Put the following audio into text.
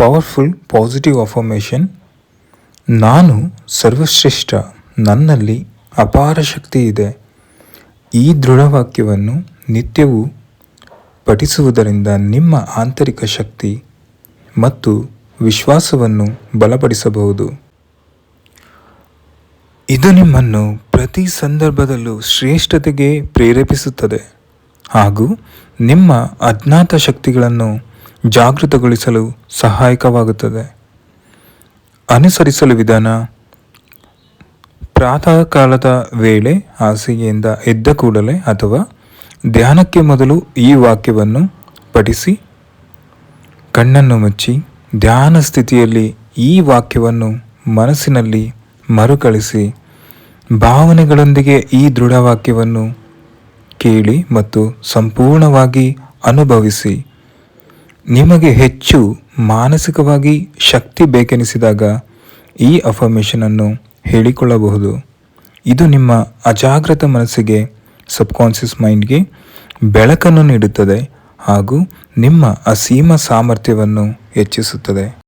Powerful positive affirmation ನಾನು ಸರ್ವಶ್ರೇಷ್ಠ, ನನ್ನಲ್ಲಿ ಅಪಾರ ಶಕ್ತಿ ಇದೆ. ಈ ದೃಢವಾಕ್ಯವನ್ನು ನಿತ್ಯವೂ ಪಠಿಸುವುದರಿಂದ ನಿಮ್ಮ ಆಂತರಿಕ ಶಕ್ತಿ ಮತ್ತು ವಿಶ್ವಾಸವನ್ನು ಬಲಪಡಿಸಬಹುದು. ಇದು ನಿಮ್ಮನ್ನು ಪ್ರತಿ ಸಂದರ್ಭದಲ್ಲೂ ಶ್ರೇಷ್ಠತೆಗೆ ಪ್ರೇರೇಪಿಸುತ್ತದೆ. ಹಾಗೂ ನಿಮ್ಮ ಅಜ್ಞಾತ ಶಕ್ತಿಗಳನ್ನು ಜಾಗೃತಗೊಳಿಸಲು ಸಹಾಯಕವಾಗುತ್ತದೆ. ಅನುಸರಿಸಲು ವಿಧಾನ ಪ್ರಾತಃ ಕಾಲದ ವೇಳೆ ಹಾಸಿಗೆಯಿಂದ ಎದ್ದ ಕೂಡಲೇ ಅಥವಾ ಧ್ಯಾನಕ್ಕೆ ಮೊದಲು ಈ ವಾಕ್ಯವನ್ನು ಪಠಿಸಿ, ಕಣ್ಣನ್ನು ಮುಚ್ಚಿ, ಧ್ಯಾನ ಸ್ಥಿತಿಯಲ್ಲಿ ಈ ವಾಕ್ಯವನ್ನು ಮನಸ್ಸಿನಲ್ಲಿ ಮರುಕಳಿಸಿ, ಭಾವನೆಗಳೊಂದಿಗೆ ಈ ದೃಢವಾಕ್ಯವನ್ನು ಕೇಳಿ ಮತ್ತು ಸಂಪೂರ್ಣವಾಗಿ ಅನುಭವಿಸಿ. ನಿಮಗೆ ಹೆಚ್ಚು ಮಾನಸಿಕವಾಗಿ ಶಕ್ತಿ ಬೇಕೆನಿಸಿದಾಗ ಈ ಅಫರ್ಮೇಷನನ್ನು ಹೇಳಿಕೊಳ್ಳಬಹುದು. ಇದು ನಿಮ್ಮ ಅಜಾಗೃತ ಮನಸ್ಸಿಗೆ ಸಬ್ಕಾನ್ಷಿಯಸ್ ಮೈಂಡ್ಗೆ ಬೆಳಕನ್ನು ನೀಡುತ್ತದೆ ಹಾಗೂ ನಿಮ್ಮ ಅಸೀಮ ಸಾಮರ್ಥ್ಯವನ್ನು ಹೆಚ್ಚಿಸುತ್ತದೆ.